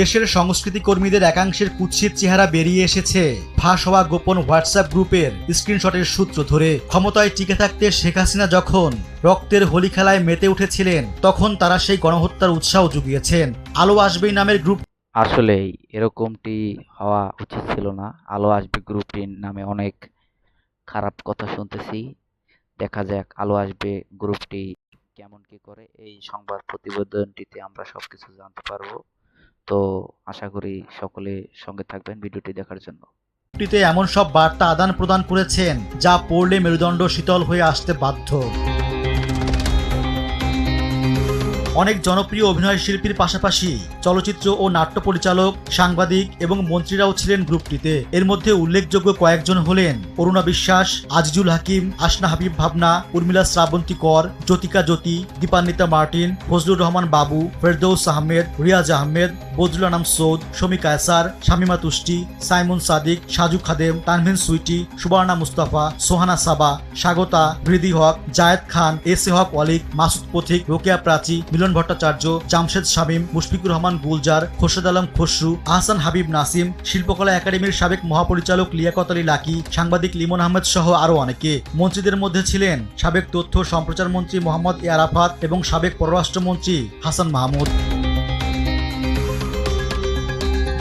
দেশের সংস্কৃতি কর্মীদের একাংশের কুৎসিত চেহারা বেরিয়ে এসেছে। ফাঁস হওয়া গোপন হোয়াটসঅ্যাপ গ্রুপের স্ক্রিনশটের সূত্র ধরে ক্ষমতায় টিকে থাকতে শেখ হাসিনা যখন রক্তের হোলি খেলায় মেতে উঠেছিলেন, তখন তারা সেই গণহত্যার উৎসাহ জুগিয়েছেন। আলো আসবেই নামের গ্রুপ আসলেই এরকমটি হওয়া উচিত ছিল না। আলো আসবে গ্রুপটির নামে অনেক খারাপ কথা শুনতেছি। দেখা যাক আলো আসবে গ্রুপটি কেমন কি করে। এই সংবাদ প্রতিবেদনটিতে আমরা সবকিছু জানতে পারব। তো আশা করি সকলে সঙ্গে থাকবেন ভিডিওটি দেখার জন্য। এমন সব বার্তা আদান প্রদান করেছেন যা পড়লে মেরুদণ্ড শীতল হয়ে আসতে বাধ্য। অনেক জনপ্রিয় অভিনয় শিল্পীর পাশাপাশি চলচ্চিত্র ও নাট্য পরিচালক, সাংবাদিক এবং মন্ত্রীরাও ছিলেন গ্রুপটিতে। এর মধ্যে উল্লেখযোগ্য কয়েকজন হলেন অরুণা বিশ্বাস, আজিজুল হাকিম আসনা হাবিব ভাবনা, Urmila Srabanti Kar, Jyotika Jyoti, Dipanwita Martin, Fazlur Rahman Babu, Ferdous Ahmed, Riaz Ahmed Bazlul Anam Saud Shomi Kaiser Shamima Tushti, Simon Sadik, Saju Khadem, Tanvin Sweety, Suborna Mustafa, Sohana Saba, Swagata বৃদি Haque, Zayed Khan, S A Haque Alik, Masud পথিক, রোকেয়া প্রাচী, মিলন ভট্টাচার্য, জামশেদ শামীম, মুশফিকুর রহমান গুলজার খোরশেদ আলম খসরু, আহসান হাবিব নাসিম, শিল্পকলা একাডেমির সাবেক মহাপরিচালক লিয়াকত আলী লাকি, সাংবাদিক লিমন আহমেদ সহ আরও অনেকে। মন্ত্রীদের মধ্যে ছিলেন সাবেক তথ্য সম্প্রচার মন্ত্রী মোহাম্মদ এ আরাফাত এবং সাবেক পররাষ্ট্রমন্ত্রী হাসান মাহমুদ।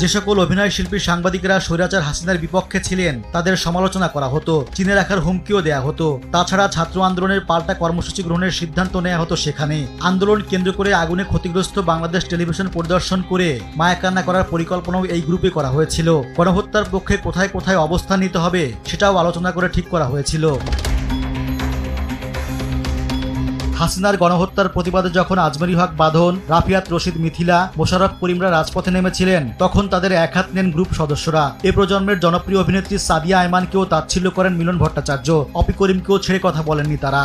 যে সকল অভিনয় শিল্পী সাংবাদিকরা স্বৈরাচার হাসিনার বিপক্ষে ছিলেন, তাদের সমালোচনা করা হতো, চিনে রাখার হুমকিও দেয়া হতো। তাছাড়া ছাত্র আন্দোলনের পাল্টা কর্মসূচি গ্রহণের সিদ্ধান্ত নেওয়া হতো সেখানে। আন্দোলন কেন্দ্র করে আগুনে ক্ষতিগ্রস্ত বাংলাদেশ টেলিভিশন পরিদর্শন করে মায়াকান্না করার পরিকল্পনাও এই গ্রুপে করা হয়েছিল। গণহত্যার পক্ষে কোথায় কোথায় অবস্থান নিতে হবে, সেটাও আলোচনা করে ঠিক করা হয়েছিল। হাসিনার গণহত্যার প্রতিবাদে যখন আজমেরি হক বাঁধন, রাফিয়াত রশিদ মিথিলা মোশারফ করিমরা রাজপথে নেমেছিলেন, তখন তাদের এক হাত নেন গ্রুপ সদস্যরা। এ প্রজন্মের জনপ্রিয় অভিনেত্রী সাদিয়া আয়মানকেও তাচ্ছিল্য করেন মিলন ভট্টাচার্য। অপি করিমকেও ছেড়ে কথা বলেননি তারা।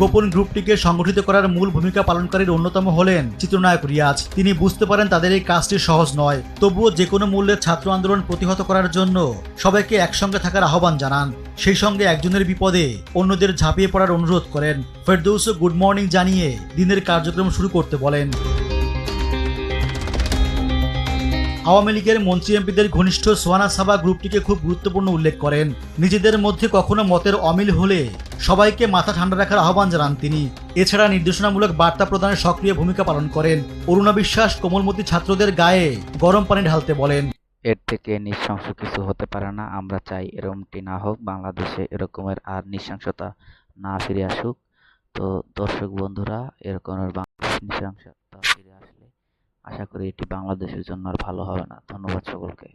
গোপন গ্রুপটিকে সংগঠিত করার মূল ভূমিকা পালনকারীর অন্যতম হলেন চিত্রনায়ক রিয়াজ। তিনি বুঝতে পারেন তাদের এই কাজটি সহজ নয়, তবুও যে কোনো মূল্যে ছাত্র আন্দোলন প্রতিহত করার জন্য সবাইকে একসঙ্গে থাকার আহ্বান জানান। সেই সঙ্গে একজনের বিপদে অন্যদের ঝাঁপিয়ে পড়ার অনুরোধ করেন। ফেরদৌসও গুড মর্নিং জানিয়ে দিনের কার্যক্রম শুরু করতে বলেন। আওয়ামী লীগের মন্ত্রী এমপিদের ঘনিষ্ঠ সোহানা সাবা গ্রুপটিকে খুব গুরুত্বপূর্ণ উল্লেখ করেন। নিজেদের মধ্যে কখনো মতের অমিল হলে সবাইকে মাথা ঠান্ডা রাখার আহ্বান জানান তিনি। এছাড়া নির্দেশনামূলক বার্তা প্রদানে সক্রিয় ভূমিকা পালন করেন অরুণা বিশ্বাস, কোমলমতি ছাত্রদের গায়ে গরম পানি ঢালতে বলেন। এর থেকে নৃশংস কিছু হতে পারে না, আমরা চাই এরকমটি না হোক, বাংলাদেশে এরকমের আর নৃশংসতা না ফিরে আসুক। তো দর্শক বন্ধুরা এরকমের নৃশংসতা ফিরে আসলে আশা করি এটি বাংলাদেশের জন্য আর ভালো হবে না। ধন্যবাদ সকলকে।